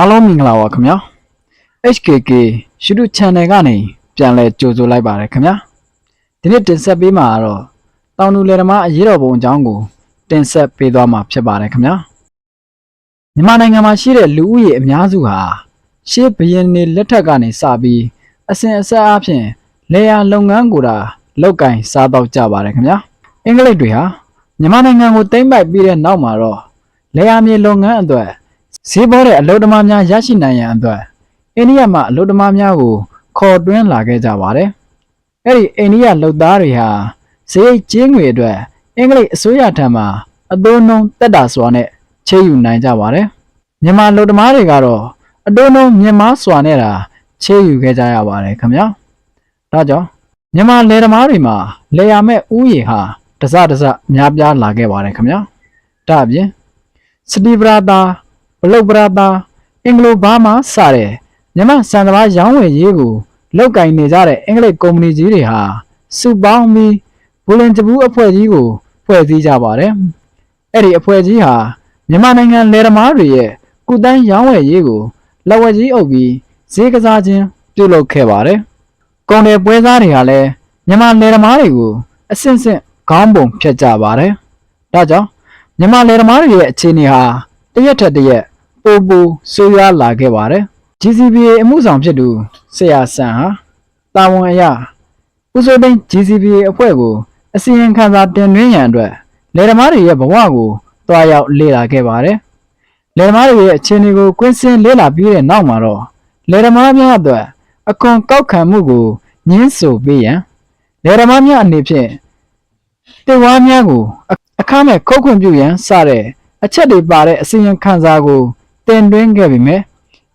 အားလုံးမင်္ဂလာပါခင်ဗျာ HKK YouTube Channel ကနေပြန်လည်ကြိုဆိုလိုက်ပါတယ်ခင်ဗျာဒီနေ့တင်ဆက်ပေးမှာကတော့တောင်တူလယ်သမားအရေးတော်ပုံအကြောင်းကိုတင်ဆက်ပေးသွားမှာဖြစ်ပါတယ်ခင်ဗျာမြန်မာနိုင်ငံမှာရှိတဲ့လူဦးရေအများစုဟာရှေးဘရင်နေလက်ထက်ကနေစပြီးအစဉ်အဆက်အဖြစ်လေယာလုပ်ငန်းကိုတာလောက်ကင်စားတော့ကြပါတယ်ခင်ဗျာအင်္ဂလိပ်တွေဟာမြန်မာနိုင်ငံကိုသိမ်းပိုက်ပြီးတဲ့နောက်မှာတော့လေယာမြေလုပ်ငန်းအတွက် ဈေးပေါ်တဲ့အလုပ်သမားများရရှိနိုင်ရန်အတွက်အိန္ဒိယမှအလုပ်သမားများကိုခေါ်တွင်းလာခဲ့ကြပါတယ်။အဲ့ဒီအိန္ဒိယလုပ်သားတွေဟာဈေးကျင်းငွေအတွက်အင်္ဂလိပ်အစိုးရထံမှအသွုံနှုံတက်တာစွာနဲ့ချေးယူနိုင်ကြပါတယ်။မြန်မာလုပ်သမားတွေကတော့အသွုံနှုံမြန်မာစွာနဲ့တာချေးယူခဲ့ကြရပါတယ်ခင်ဗျာ။ဒါကြောင့်မြန်မာလယ်သမားတွေမှာလယ်ယာမဲ့ဥယေဟာတစတစများပြားလာခဲ့ပါတယ်ခင်ဗျာ။ဒါအပြင်စတီဗရာတာ ဘလုတ်ပရာတာအင်္ဂလိုဘာမာစတဲ့မြန်မာစံတဘာရောင်းဝယ်ရေးကိုလောက်ကင်နေကြတဲ့အင်္ဂလိပ်ကုမ္ပဏီကြီးတွေဟာစုပေါင်းပြီးဘူလင်ဂျပူးအဖွဲ့ကြီးကိုဖွဲ့စည်းကြပါတယ်။အဲ့ဒီအဖွဲ့ကြီးဟာမြန်မာနိုင်ငံလယ်သမားတွေရဲ့ကုတန်းရောင်းဝယ်ရေးကိုလက်ဝဲကြီးအုပ်ပြီးဈေးကစားခြင်းပြုလုပ်ခဲ့ပါတယ်။ကုန်တယ်ပွဲစားတွေဟာလည်းမြန်မာလယ်သမားတွေကိုအဆင့်ဆင့်ခေါင်းပုံဖြတ်ကြပါတယ်။ဒါကြောင့်မြန်မာလယ်သမားတွေရဲ့အခြေအနေဟာတရက်ထက်တရက် ပိုပိုဆိုးရွားလာခဲ့ပါတယ်။ GCPA အမှုဆောင်ဖြစ်သူဆရာဆန်ဟာတာဝန်အရဦးစိုးသိန်း GCPA အဖွဲ့ကိုအစီရင်ခံစာတင်သွင်းရန်အတွက်လယ်သမားတွေရဲ့ဘဝကိုတွားရောက်လေ့လာခဲ့ပါတယ်။လယ်သမားတွေရဲ့အခြေအနေကိုကွင်းဆင်းလေ့လာပြီးတဲ့နောက်မှာတော့လယ်သမားများအတွက်အခွန်ကောက်ခံမှုကိုညှင်းဆိုပေးရန်လယ်သမားများအနေဖြင့်တေဝါများကိုအခမဲ့ခုတ်ခွင့်ပြုရန်စတဲ့အချက်တွေပါတဲ့အစီရင်ခံစာကို တင်သွင်းခဲ့ပြီမဲ့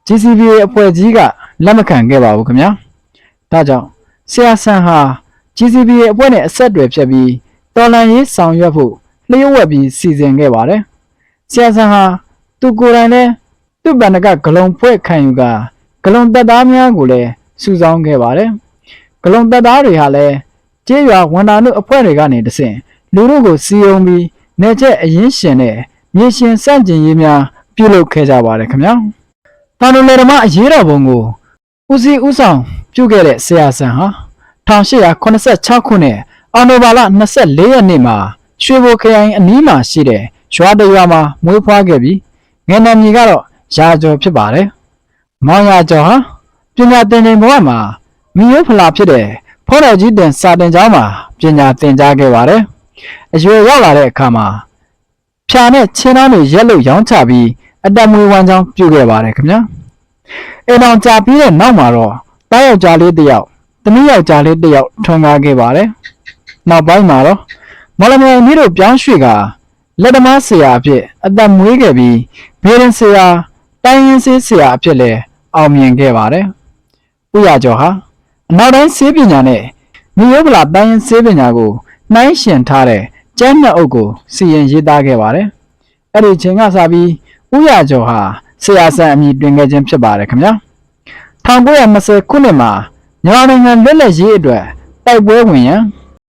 GCPA အဖွဲ့ကြီးကလက်မခံခဲ့ပါဘူးခင်ဗျာဒါကြောင့်ဆရာဆန်ဟာ GCPA အဖွဲ့နဲ့အဆက်အသွယ်ဖြတ်ပြီးတော်လန်ရေးဆောင်ရွက်ဖို့လျှို့ဝှက်ပြီးစီစဉ်ခဲ့ပါတယ်ဆရာဆန်ဟာသူကိုယ်တိုင်လည်းသူ့ဗန္ဒကဂလုံဖွဲ့ခံယူကဂလုံတပ်သားများကိုလည်းစုဆောင်းခဲ့ပါတယ်ဂလုံတပ်သားတွေဟာလည်းကျေးရွာဝန်တာနုအဖွဲ့တွေကနေတဆင့်လူတို့ကိုစီယုံပြီးနေချက်အရင်ရှင်တဲ့မြေရှင်စန့်ကျင်ရေးများ ပြုလုပ်ခဲ့ကြပါတယ်ခင်ဗျာ။တာနိုလေဓမ္မအရေးတော်ပုံကိုဦးစီးဦးဆောင်ပြုခဲ့တဲ့ဆရာဆန်ဟာ1886ခုနှစ်အောက်တိုဘာလ24ရက်နေ့မှာရွှေဘိုခရိုင်အနီးမှာရှိတဲ့ရွာတရွာမှာမွေးဖွားခဲ့ပြီးငယ်နာမည်ကတော့ရာကျော်ဖြစ်ပါတယ်။မောင်ရာကျော်ဟာပညာသင်ချိန်ဘဝမှာမိယိုးဖလာဖြစ်တဲ့ဖောတော်ကြီးတင်စာတင်ကျောင်းမှာပညာသင်ကြားခဲ့ပါတယ်။အရွယ်ရောက်လာတဲ့အခါမှာဖြာနဲ့ချင်းသားတွေရက်လို့ရောင်းချပြီး အတက်မွေးဝမ်းကြောင်းပြုခဲ့ပါတယ်ခင်ဗျာအိမ်အောင်ကြာပြီးတဲ့နောက်မှာတော့တားယောက်ျားလေးတစ်ယောက်သမီးယောက်ျားလေးတစ်ယောက်ထွန်းကားခဲ့ပါတယ်နောက်ပိုင်းမှာတော့မော်လမြိုင်မြို့တို့ပြောင်းရွှေ့ကလက်သမားဆရာအဖြစ်အသက်မွေးခဲ့ပြီးဘေးရင်ဆရာတိုင်းရင်းဆေးဆရာအဖြစ်လည်းအောင်မြင်ခဲ့ပါတယ်ဥရကျော်ဟာအနောက်တိုင်းဆေးပညာနဲ့မြို့ရိုးဗလာတိုင်းရင်းဆေးပညာကိုနှိုင်းယှဉ်ထားတဲ့ကျမ်းနှစ်အုပ်ကိုစီရင်ရေးသားခဲ့ပါတယ်။အဲ့ဒီချိန်ကစပြီး ဥရကျော်ဟာဆရာဆန်အမည်တွင်ခဲ့ခြင်းဖြစ်ပါတယ်ခင်ဗျာ။1920ခုနှစ်မှာမြန်မာနိုင်ငံလွတ်လပ်ရေးအတွက်တိုက်ပွဲဝင်ရန်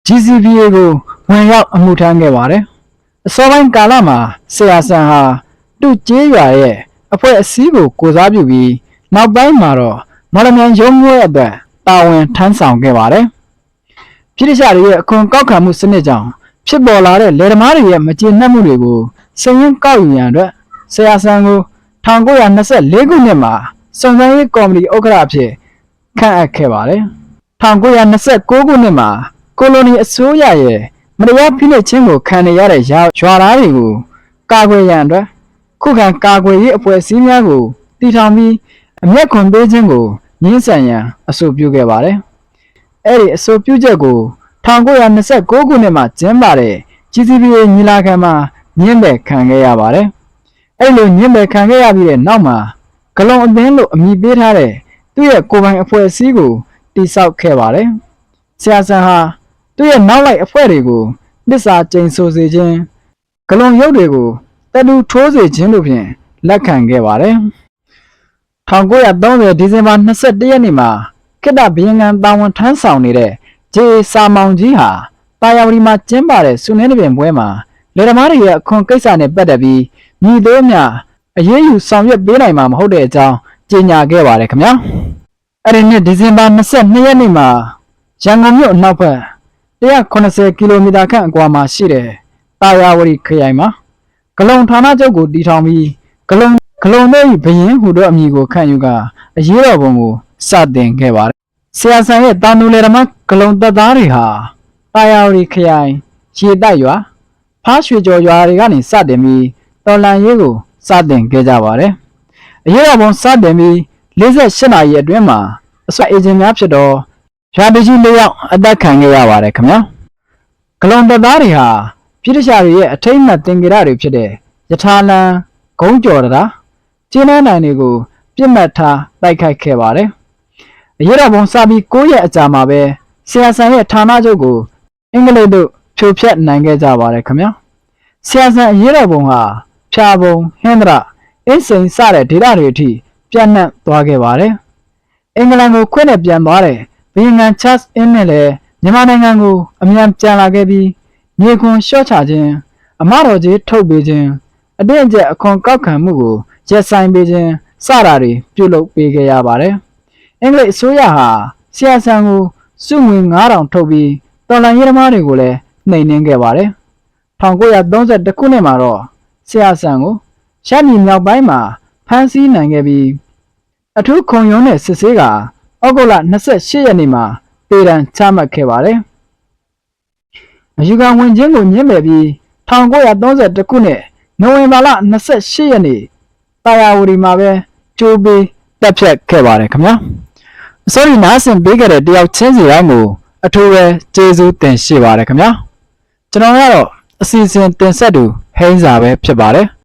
GCPA ကိုဝင်ရောက်အမှုထမ်းခဲ့ပါတယ်။အစောပိုင်းကာလမှာဆရာဆန်ဟာတူကျေးရွာရဲ့အဖွဲ့အစည်းကိုကိုစားပြုပြီးနောက်ပိုင်းမှာတော့မော်လမြိုင်ရုံးမွေးအတွက်တာဝန်ထမ်းဆောင်ခဲ့ပါတယ်။ပြည်ထတွေရဲ့အခွန်ကောက်ခံမှုစနစ်ကြောင့်ဖြစ်ပေါ်လာတဲ့လယ်သမားတွေရဲ့မကျေနပ်မှုတွေကိုစည်ရင်းကောက်ယူရန်အတွက် ဆရာဆန်ကို1924ခုနှစ်မှာစုံစမ်းရေးကော်မတီဥက္ကဋ္ဌအဖြစ်ခန့်အပ်ခဲ့ပါတယ်။1929ခုနှစ်မှာကိုလိုနီအစိုးရရဲ့မတရားဖိနှိပ်ခြင်းကိုခံနေရတဲ့ရွာရွာသားတွေကိုကာကွယ်ရန်အတွက်ခုခံကာကွယ်ရေးအဖွဲ့အစည်းများကိုတည်ထောင်ပြီးအမျက်ခွန်ပေးခြင်းကိုညှင်းဆန်ရန်အဆိုပြုခဲ့ပါတယ်။အဲ့ဒီအဆိုပြုချက်ကို1929ခုနှစ်မှာကျင်းပတဲ့ GCPA ညီလာခံမှာညှင်းပယ်ခံခဲ့ရပါတယ်။ အဲ့လိုညှင်းပယ်ခံခဲ့ရပြီးတဲ့နောက်မှာဂလုံအသင်းလို့အမည်ပေးထားတဲ့သူ့ရဲ့ကိုယ်ပိုင်အဖွဲ့အစည်းကိုတည်ဆောက်ခဲ့ပါတယ်။ဆရာဆန်ဟာသူ့ရဲ့နောက်လိုက်အဖွဲ့တွေကိုသစ္စာကျိန်ဆိုစေခြင်းဂလုံရုပ်တွေကိုတတူထိုးစေခြင်းတို့ဖြင့်လက်ခံခဲ့ပါတယ်။1930ဒီဇင်ဘာ21ရက်နေ့မှာခိတ္တဘီယင်ငံတာဝန်ထမ်းဆောင်နေတဲ့ဂျေစာမောင်ကြီးဟာတာယာဝတီမှာကျင်းပတဲ့စုနှင်းတပင်ပွဲမှာလေဓမားတွေရဲ့အခွန်ကိစ္စနဲ့ပတ်သက်ပြီး ညီသေးများအရေးယူဆောင်ရွက်ပေးနိုင်မှာမဟုတ်တဲ့အကြောင်းကြေညာခဲ့ပါတယ်ခင်ဗျာအဲ့ဒီနှစ်ဒီဇင်ဘာ22ရက်နေ့မှာရန်ကုန်မြို့အနောက်ဘက်180ကီလိုမီတာခန့်အကွာမှာရှိတဲ့တာယာဝတီခရိုင်မှာဂလုံဌာနချုပ်ကိုတည်ထောင်ပြီးဂလုံဂလုံတို့၏ဘရင်ဟူသောအမည်ကိုခံယူကာအရေးတော်ပုံကိုစတင်ခဲ့ပါတယ်ဆရာဆန်ရဲ့တာနူလေဓမ္မဂလုံတပ်သားတွေဟာတာယာဝတီခရိုင်ရေတိုက်ရွာဖားရွှေကျော်ရွာတွေကနေစတင်ပြီး တော်လန်ရေးကိုစတင်ခဲ့ကြပါတယ်အရေးတော်ပုံစတင်ပြီး48နာရီအတွင်းမှာအစွဲအေဂျင်များဖြစ်တော့ရွာတကြီးလေးယောက်အသက်ခံခဲ့ရပါတယ်ခင်ဗျာဂလုံတပ်သားတွေဟာပြည်တရှာတွေရဲ့အထိမ့်မှတ်တင်ကြရတွေဖြစ်တဲ့ယထာလန်ဂုံးကျော်တရားကျင်းနှန်းနိုင်တွေကိုပြစ်မှတ်ထားတိုက်ခိုက်ခဲ့ပါတယ်အရေးတော်ပုံစပြီး9ရက်အကြာမှာပဲဆရာဆန်ရဲ့ဌာနချုပ်ကိုအင်္ဂလိပ်တို့ဖြိုဖျက်နိုင်ခဲ့ကြပါတယ်ခင်ဗျာဆရာဆန်အရေးတော်ပုံဟာ ဖြာပုံဟင်္ဒရာအင်းစိန်စတဲ့ဒေသတွေအထိပြန့်နှံ့သွားခဲ့ပါတယ်အင်္ဂလန်ကိုခွင့်နဲ့ပြန်သွားတဲ့ဘီယင်ဂန်ချတ်အင်းနဲ့လည်းမြန်မာနိုင်ငံကိုအမြန်ပြန်လာခဲ့ပြီးမြေခွန်လျှော့ချခြင်းအမတော်ကြီးထုတ်ပေးခြင်းအတင်းအကျပ်အခွန်ကောက်ခံမှုကိုရက်ဆိုင်ပေးခြင်းစတာတွေပြုလုပ်ပေးခဲ့ရပါတယ်အင်္ဂလိပ်အစိုးရဟာဆရာဆန်ကိုစုငွေ9000ထုတ်ပြီးတော်လန်ရေးသမားတွေကိုလည်းနှိမ်နင်းခဲ့ပါတယ်1932ခုနှစ်မှာတော့ ဆရာဆန်ကိုရှမ်းပြည်မြောက်ပိုင်းမှာဖမ်းဆီးနိုင်ခဲ့ပြီးအထူးခုံရုံးနဲ့စစ်ဆေးကဩဂုတ်လ28ရက်နေ့မှာပေရန်ချမှတ်ခဲ့ပါတယ်။အယူခံဝင်ခြင်းကိုညှင်းပယ်ပြီး1932ခုနှစ်နိုဝင်ဘာလ28ရက်နေ့တာယာဝတီမှာပဲကျိုးပေးတက်ဖြတ်ခဲ့ပါတယ်ခင်ဗျာ။အစိုးရနားဆင်ပေးခဲ့တဲ့တယောက်ချင်းစီတိုင်းကိုအထူးပဲကျေးဇူးတင်ရှိပါတယ်ခင်ဗျာ။ကျွန်တော်ကတော့အစီအစဉ်တင်ဆက်သူ ဟိန်းစာပဲဖြစ်ပါတယ်။